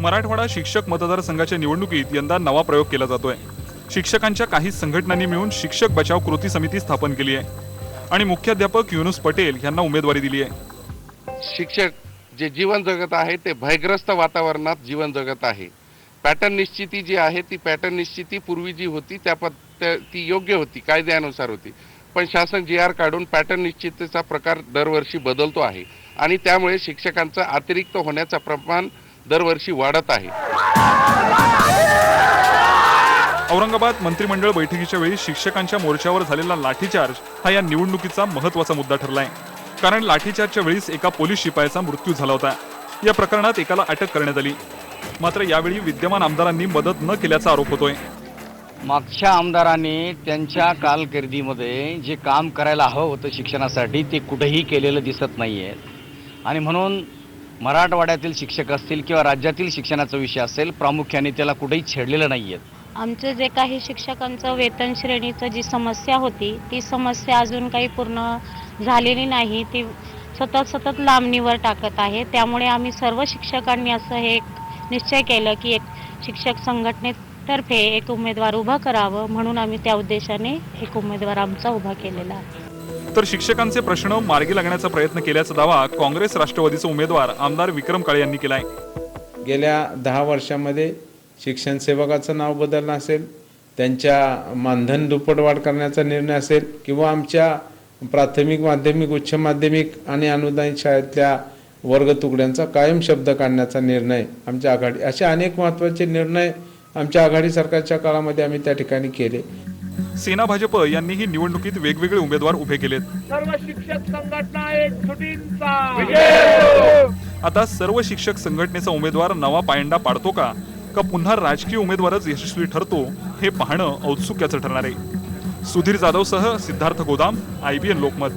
मराठवाडा शिक्षक मतदारसंघाच्या निवडणुकीत यंदा नवा प्रयोग केला जातोय. शिक्षकांच्या काही संघटनांनी मिळून शिक्षक बचाव कृती समिती स्थापन केली आहे. आणि मुख्याध्यापक युनुस पटेल यांना उमेदवारी दिली आहे. शिक्षक जे जीवन जगत आहे ते भयग्रस्त वातावरणात जीवन जगत आहे. पॅटर्न निश्चिती जी आहे ती पॅटर्न निश्चिती पूर्वी जी होती त्या पद्ध ती योग्य होती कायद्यानुसार होती. पण शासन जी आर काढून पॅटर्न निश्चितीचा प्रकार दरवर्षी बदलतो आहे. आणि त्यामुळे शिक्षकांचं अतिरिक्त होण्याचं प्रमाण दरवर्षी वाढत आहे. औरंगाबाद मंत्रिमंडळ बैठकीच्या वेळी शिक्षकांच्या मोर्चावर झालेला लाठीचार्ज हा या निवडणुकीचा महत्त्वाचा मुद्दा ठरलाय. कारण लाठीचार्जच्या वेळीस एका पोलीस शिपायाचा मृत्यू झाला होता. या प्रकरणात एकाला अटक करण्यात आली. मात्र यावेळी विद्यमान आमदारांनी मदत न केल्याचा आरोप होतोय. मागच्या आमदारांनी त्यांच्या कालकिर्दीमध्ये जे काम करायला हवं होतं शिक्षणासाठी ते कुठेही केलेलं दिसत नाही आहे आणि म्हणून मराठवाड्यातील शिक्षक असतील किंवा राज्यातील शिक्षणाचा विषय असेल प्रामुख्याने त्याला कुठेही छेडलेलं नाही आहेत आमचं जे काही शिक्षकांचं वेतन श्रेणीचं जी समस्या होती ती समस्या अजून काही पूर्ण झालेली नाही. ती सतत सतत लांबणीवर टाकत आहे. त्यामुळे आम्ही सर्व शिक्षकांनी असं हे एक निश्चय केलं की एक शिक्षक संघटनेतर्फे एक उमेदवार उभं करावं म्हणून आम्ही त्या उद्देशाने एक उमेदवार आमचा उभा केलेला आहे. तर शिक्षकांचे प्रश्न मार्गी लागण्याचा प्रयत्न केल्याचा दावा काँग्रेस राष्ट्रवादीचे उमेदवार आमदार विक्रम काळे यांनी केलाय. गेल्या दहा वर्षामध्ये शिक्षण सेवकाचं नाव बदलणं असेल त्यांच्या मानधन दुप्पट वाढ करण्याचा निर्णय असेल किंवा आमच्या प्राथमिक माध्यमिक उच्च माध्यमिक आणि अनुदानित शाळेतल्या वर्ग तुकड्यांचा कायम शब्द काढण्याचा निर्णय आमच्या आघाडी असे अनेक महत्त्वाचे निर्णय आमच्या आघाडी सरकारच्या काळामध्ये आम्ही त्या ठिकाणी केले. सेना भाजप यांनीही निवडणुकीत वेगवेगळे उमेदवार उभे केलेत. सर्व शिक्षक संघटना एक सुटींचा आता सर्व शिक्षक संघटनेचा उमेदवार नवा पायंडा पाडतो का? का पुन्हा राजकीय उमेदवारच यशस्वी ठरतो? हे पाहणं औत्सुक्याचं ठरणार आहे. सुधीर जाधवसह सिद्धार्थ गोदाम आयबीएन लोकमत.